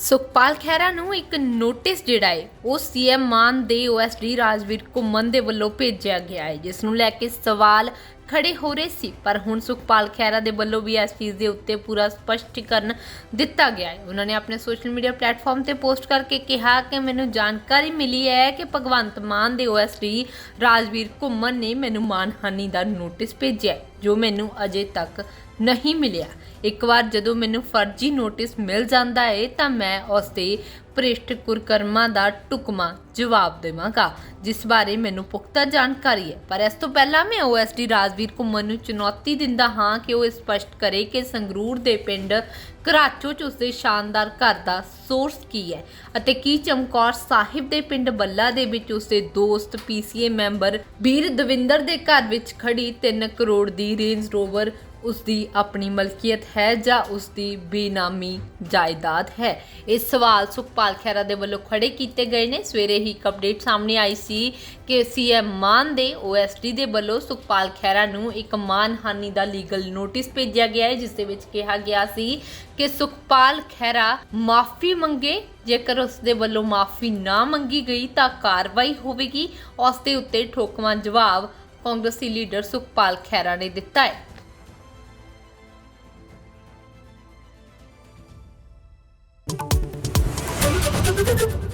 ਸੁਖਪਾਲ ਖਹਿਰਾ ਨੂੰ ਇੱਕ ਨੋਟਿਸ ਜਿਹੜਾ ਹੈ, ਉਹ ਸੀਐਮ ਮਾਨ ਦੇ ਓਐਸਡੀ ਰਾਜਵੀਰ ਘੁੰਮਣ ਦੇ ਵੱਲੋਂ ਭੇਜਿਆ ਗਿਆ ਹੈ, ਜਿਸ ਨੂੰ ਲੈ ਕੇ ਸਵਾਲ ਖੜੇ ਹੋ ਰਹੇ ਸੀ, ਪਰ ਹੁਣ ਸੁਖਪਾਲ ਖਹਿਰਾ ਦੇ ਵੱਲੋਂ ਵੀ ਇਸ ਚੀਜ਼ ਦੇ ਉੱਤੇ ਪੂਰਾ ਸਪਸ਼ਟੀਕਰਨ ਦਿੱਤਾ ਗਿਆ ਹੈ। ਉਹਨਾਂ ਨੇ ਆਪਣੇ ਸੋਸ਼ਲ ਮੀਡੀਆ ਪਲੇਟਫਾਰਮ ਤੇ ਪੋਸਟ ਕਰਕੇ ਕਿਹਾ ਕਿ ਮੈਨੂੰ ਜਾਣਕਾਰੀ ਮਿਲੀ ਹੈ ਕਿ ਭਗਵੰਤ ਮਾਨ ਦੇ ਓਐਸਡੀ ਰਾਜਵੀਰ ਘੁੰਮਣ ਨੇ ਮੈਨੂੰ ਮਾਨਹਾਨੀ ਦਾ ਨੋਟਿਸ ਭੇਜਿਆ ਜੋ ਮੈਨੂੰ ਅਜੇ ਤੱਕ ਨਹੀਂ ਮਿਲਿਆ। ਇੱਕ ਵਾਰ ਜਦੋਂ ਮੈਨੂੰ ਫਰਜ਼ੀ ਨੋਟਿਸ ਮਿਲ ਜਾਂਦਾ ਹੈ, ਤਾਂ ਮੈਂ ਉਸ ਦੇ ਭ੍ਰਿਸ਼ਟ ਕੁਰਕਰਮਾਂ ਦਾ ਟੁਕਮਾ ਜਵਾਬ ਦੇਵਾਂਗਾ, ਜਿਸ ਬਾਰੇ ਮੈਨੂੰ ਪੁਖਤਾ ਜਾਣਕਾਰੀ ਹੈ। ਪਰ ਇਸ ਤੋਂ ਪਹਿਲਾਂ ਮੈਂ ਓਐਸਡੀ ਰਾਜਵੀਰ ਘੁੰਮਣ ਨੂੰ ਚੁਣੌਤੀ ਦਿੰਦਾ ਹਾਂ ਕਿ ਉਹ ਸਪਸ਼ਟ ਕਰੇ ਕਿ ਸੰਗਰੂਰ ਦੇ ਪਿੰਡ ਕਰਾਚੋ ਚ ਉਸਦੇ ਸ਼ਾਨਦਾਰ ਘਰ ਦਾ ਸੋਰਸ ਕੀ ਹੈ ਅਤੇ ਕੀ ਚਮਕੌਰ ਸਾਹਿਬ ਦੇ ਪਿੰਡ ਬੱਲਾ ਦੇ ਵਿੱਚ ਉਸਦੇ ਦੋਸਤ ਪੀਸੀਏ ਮੈਂਬਰ ਵੀਰ ਦਵਿੰਦਰ ਦੇ ਘਰ ਵਿੱਚ ਖੜੀ 3 ਕਰੋੜ ਦੀ ਰੇਂਜ ਰੋਵਰ ਉਸ ਦੀ ਆਪਣੀ ਮਲਕੀਅਤ ਹੈ ਜਾਂ ਉਸਦੀ ਬੇਨਾਮੀ ਜਾਇਦਾਦ ਹੈ? ਇਹ ਸਵਾਲ ਸੁਖਪਾਲ ਖਹਿਰਾ ਦੇ ਵੱਲੋਂ ਖੜੇ ਕੀਤੇ ਗਏ ਨੇ। ਸਵੇਰੇ ਹੀ ਇੱਕ ਅਪਡੇਟ ਸਾਹਮਣੇ ਆਈ ਸੀ ਕਿ ਸੀਐਮ ਮਾਨ ਦੇ ਓਐਸਡੀ ਦੇ ਵੱਲੋਂ ਸੁਖਪਾਲ ਖਹਿਰਾ ਨੂੰ ਇੱਕ ਮਾਨਹਾਨੀ ਦਾ ਲੀਗਲ ਨੋਟਿਸ ਭੇਜਿਆ ਗਿਆ ਹੈ, ਜਿਸ ਦੇ ਵਿੱਚ ਕਿਹਾ ਗਿਆ ਸੀ ਕਿ ਸੁਖਪਾਲ ਖਹਿਰਾ ਮਾਫੀ ਮੰਗੇ। ਜੇਕਰ ਉਸ ਦੇ ਵੱਲੋਂ ਮਾਫੀ ਨਾ ਮੰਗੀ ਗਈ ਤਾਂ ਕਾਰਵਾਈ ਹੋਵੇਗੀ। ਉਸ ਦੇ ਉੱਤੇ ਠੋਕਵਾਂ ਜਵਾਬ ਕਾਂਗਰਸੀ ਲੀਡਰ ਸੁਖਪਾਲ ਖਹਿਰਾ ਨੇ ਦਿੱਤਾ ਹੈ। you